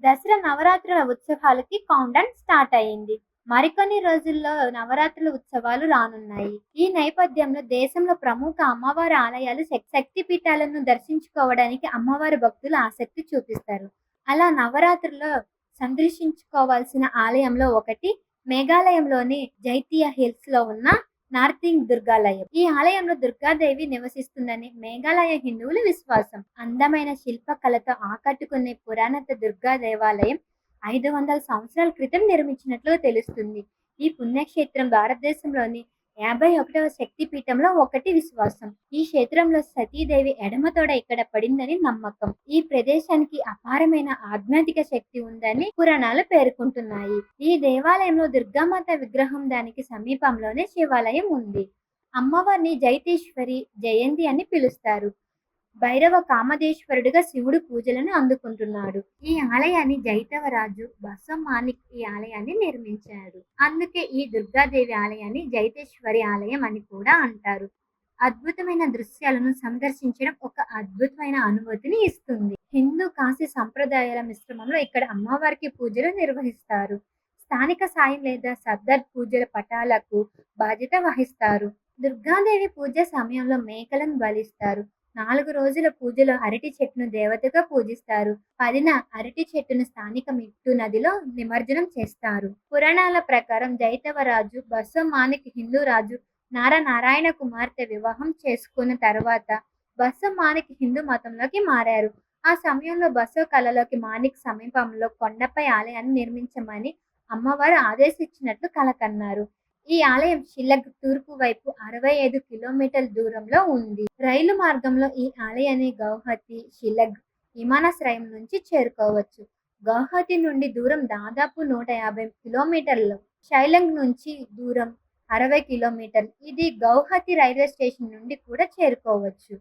దసరా నవరాత్రుల ఉత్సవాలకి కౌంటన్ స్టార్ట్ అయింది మరికొన్ని రోజుల్లో నవరాత్రుల ఉత్సవాలు రానున్నాయి. ఈ నేపథ్యంలో దేశంలో ప్రముఖ అమ్మవారి ఆలయాలు శక్- శక్తి పీఠాలను దర్శించుకోవడానికి అమ్మవారి భక్తులు ఆసక్తి చూపిస్తారు. అలా నవరాత్రుల్లో సందర్శించుకోవాల్సిన ఆలయంలో ఒకటి మేఘాలయంలోని జైతియా హిల్స్లో ఉన్న నార్తింగ్ దుర్గాలయం. ఈ ఆలయంలో దుర్గాదేవి నివసిస్తుందని మేఘాలయ హిందువుల విశ్వాసం. అందమైన శిల్పకళతో ఆకట్టుకునే పురాణత దుర్గా దేవాలయం ఐదు వందల సంవత్సరాల క్రితం నిర్మించినట్లు తెలుస్తుంది. ఈ పుణ్యక్షేత్రం భారతదేశంలోని యాభై ఒకటవ శక్తి పీఠంలో ఒకటి విశ్వాసం. ఈ క్షేత్రంలో సతీదేవి ఎడమతోడ ఇక్కడ పడిందని నమ్మకం. ఈ ప్రదేశానికి అపారమైన ఆధ్యాత్మిక శక్తి ఉందని పురాణాలు పేర్కొంటున్నాయి. ఈ దేవాలయంలో దుర్గామాత విగ్రహం దానికి సమీపంలోనే శివాలయం ఉంది. అమ్మవారిని జైతేశ్వరి జయంతి అని పిలుస్తారు. భైరవ కామదేశ్వరుడిగా శివుడు పూజలను అందుకుంటున్నాడు. ఈ ఆలయాన్ని జైతవరాజు బసమానిక్ ఈ ఆలయాన్ని నిర్మించాడు. అందుకే ఈ దుర్గాదేవి ఆలయాన్ని జైతేశ్వరి ఆలయం అని కూడా అంటారు. అద్భుతమైన దృశ్యాలను సందర్శించడం ఒక అద్భుతమైన అనుభూతిని ఇస్తుంది. హిందూ కాశీ సంప్రదాయాల మిశ్రమంలో ఇక్కడ అమ్మవారికి పూజలు నిర్వహిస్తారు. స్థానిక సాయం లేదా సర్దార్ పూజల పటాలకు బాధ్యత వహిస్తారు. దుర్గాదేవి పూజ సమయంలో మేకలను బలిస్తారు. నాలుగు రోజుల పూజలో అరటి చెట్టును దేవతగా పూజిస్తారు. పదిన అరటి చెట్టును స్థానిక మిట్టు నదిలో నిమజ్జనం చేస్తారు. పురాణాల ప్రకారం జైతవరాజు బసమానికి హిందూ రాజు నార నారాయణ కుమార్తె వివాహం చేసుకున్న తర్వాత బసమానికి హిందూ మతంలోకి మారారు. ఆ సమయంలో బసో కళలోకి మానిక్ సమీపంలో కొండపై ఆలయాన్ని నిర్మించమని అమ్మవారు ఆదేశించినట్లు కలకన్నారు. ఈ ఆలయం షిల్లగ్ తూర్పు వైపు అరవై ఐదు కిలోమీటర్ల దూరంలో ఉంది. రైలు మార్గంలో ఈ ఆలయాన్ని గౌహతి షిల్లగ్ విమానాశ్రయం నుంచి చేరుకోవచ్చు. గౌహతి నుండి దూరం దాదాపు నూట యాభై కిలోమీటర్లు. షైలంగ్ నుంచి దూరం అరవై కిలోమీటర్లు. ఇది గౌహతి రైల్వే స్టేషన్ నుండి కూడా చేరుకోవచ్చు.